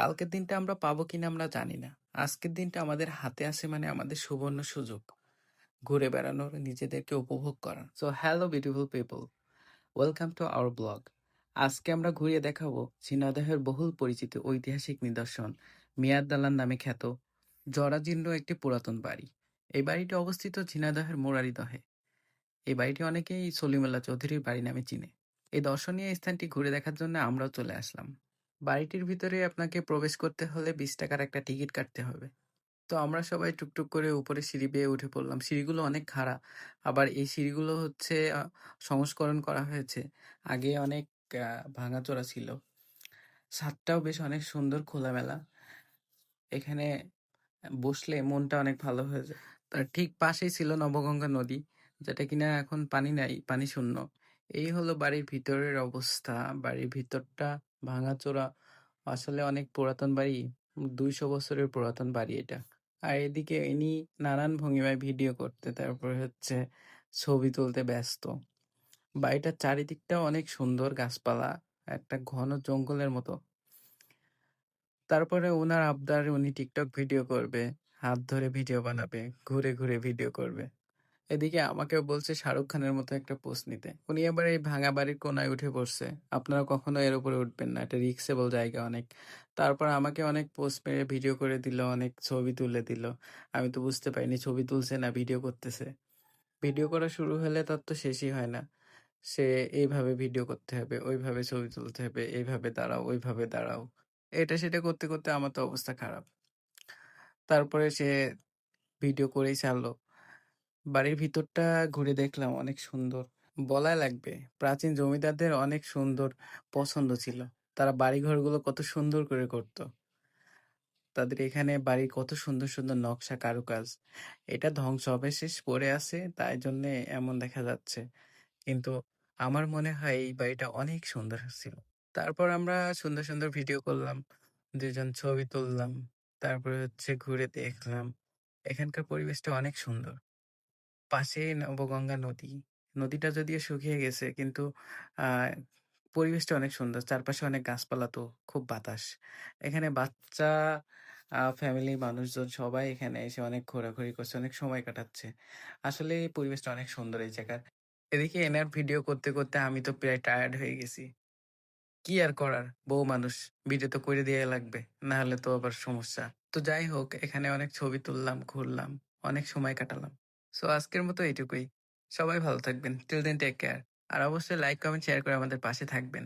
কালকের দিনটা আমরা পাবো কিনা আমরা জানি না। আজকের দিনটা আমাদের হাতে আছে মানে আমাদের সুবর্ণ সুযোগ। ঘুরে বেড়ানোর, নিজেদেরকে উপভোগ করার। So hello beautiful people, welcome to our blog. আজকে আমরা ঘুরিয়ে দেখাবো ঝিনাইদহের বহুল পরিচিত ঐতিহাসিক নিদর্শন মিয়ার দালান নামে খ্যাত জরাজীর্ণ একটি পুরাতন বাড়ি। এই বাড়িটি অবস্থিত ঝিনাইদহের মুরারিদহে। এই বাড়িটি অনেকেই সলিমুল্লাহ চৌধুরীর বাড়ি নামে চিনে। এই দর্শনীয় স্থানটি ঘুরে দেখার জন্য আমরাও চলে আসলাম। বাড়িটির ভিতরে আপনাকে প্রবেশ করতে হলে বিশ টাকার একটা টিকিট কাটতে হবে। তো আমরা সবাই টুকটুক করে উপরে সিঁড়ি বেয়ে উঠে পড়লাম। সিঁড়িগুলো অনেক খাড়া। আবার এই সিঁড়িগুলো হচ্ছে সংস্করণ করা হয়েছে। আগে অনেক ভাঙাচোরা ছিল। ছাদটাও বেশ অনেক সুন্দর খোলামেলা। এখানে বসলে মনটা অনেক ভালো হয়ে যায়। তার ঠিক পাশেই ছিল নবগঙ্গা নদী, যেটা কিনা এখন পানি নাই, পানি শূন্য। এই হলো বাড়ির ভিতরের অবস্থা। বাড়ির ভিতরটা ভাঙাচোরা। আসলে অনেক পুরাতন বাড়ি। ২০০ বছরের পুরাতন বাড়ি এটা। আর এদিকে ইনি নানান ভঙ্গিমায় ভিডিও করতে, তারপরে হচ্ছে ছবি তুলতে ব্যস্ত। বাড়িটার চারিদিকটাও অনেক সুন্দর গাছপালা, একটা ঘন জঙ্গলের মতো। তারপরে উনার আবদার উনি টিকটক ভিডিও করবে, হাত ধরে ভিডিও বানাবে, ঘুরে ঘুরে ভিডিও করবে। এদিকে আমাকেও বলছে শাহরুখ খানের মতো একটা পোস্ট নিতে। উনি আবার এই ভাঙা বাড়ির কোনায় উঠে পড়ছে। আপনারা কখনো এর উপরে উঠবেন না, এটা রিস্কেবল জায়গা অনেক। তারপর আমাকে অনেক পোস্ট মেরে ভিডিও করে দিল, অনেক ছবি তুলে দিল। আমি তো বুঝতে পারিনি ছবি তুলছে না ভিডিও করতেছে। ভিডিও করা শুরু হলে তার তো শেষই হয় না। সে এইভাবে ভিডিও করতে হবে, ওইভাবে ছবি তুলতে হবে, এইভাবে দাঁড়াও, ওইভাবে দাঁড়াও। এটা সেটা করতে করতে আমার তো অবস্থা খারাপ। তারপরে সে ভিডিও করেই ছাড়লো। বাড়ির ভিতরটা ঘুরে দেখলাম অনেক সুন্দর। বলাই লাগবে, প্রাচীন জমিদারদের অনেক সুন্দর পছন্দ ছিল। তারা বাড়িঘরগুলো কত সুন্দর করে করত। তাদের এখানে বাড়ির কত সুন্দর সুন্দর নকশা কারুকাজ। এটা ধ্বংসাবশেষ পড়ে আছে, তাই জন্যে এমন দেখা যাচ্ছে। কিন্তু আমার মনে হয় এই বাড়িটা অনেক সুন্দর ছিল। তারপর আমরা সুন্দর সুন্দর ভিডিও করলাম, দুজন ছবি তুললাম, তারপরে হচ্ছে ঘুরে দেখলাম। এখানকার পরিবেশটা অনেক সুন্দর। পাশেই নবগঙ্গা নদী। নদীটা যদিও শুকিয়ে গেছে কিন্তু পরিবেশটা অনেক সুন্দর। চারপাশে অনেক গাছপালা তো, খুব বাতাস। এখানে বাচ্চা, আ ফ্যামিলির মানুষজন সবাই এখানে এসে অনেক ঘোরাঘুরি করছে, অনেক সময় কাটাচ্ছে। আসলে এই পরিবেশটা অনেক সুন্দর এই জায়গার। এদিকে এনার ভিডিও করতে করতে আমি তো প্রায় টায়ার্ড হয়ে গেছি। কি আর করার, বউ মানুষ, ভিডিও তো করে দেয়া লাগবে, না হলে তো আবার সমস্যা। তো যাই হোক, এখানে অনেক ছবি তুললাম, ঘুরলাম, অনেক সময় কাটালাম। সো আজকের মতো এইটুকুই। সবাই ভালো থাকবেন। Till then take care. আর অবশ্যই লাইক, কমেন্ট, শেয়ার করে আমাদের পাশে থাকবেন।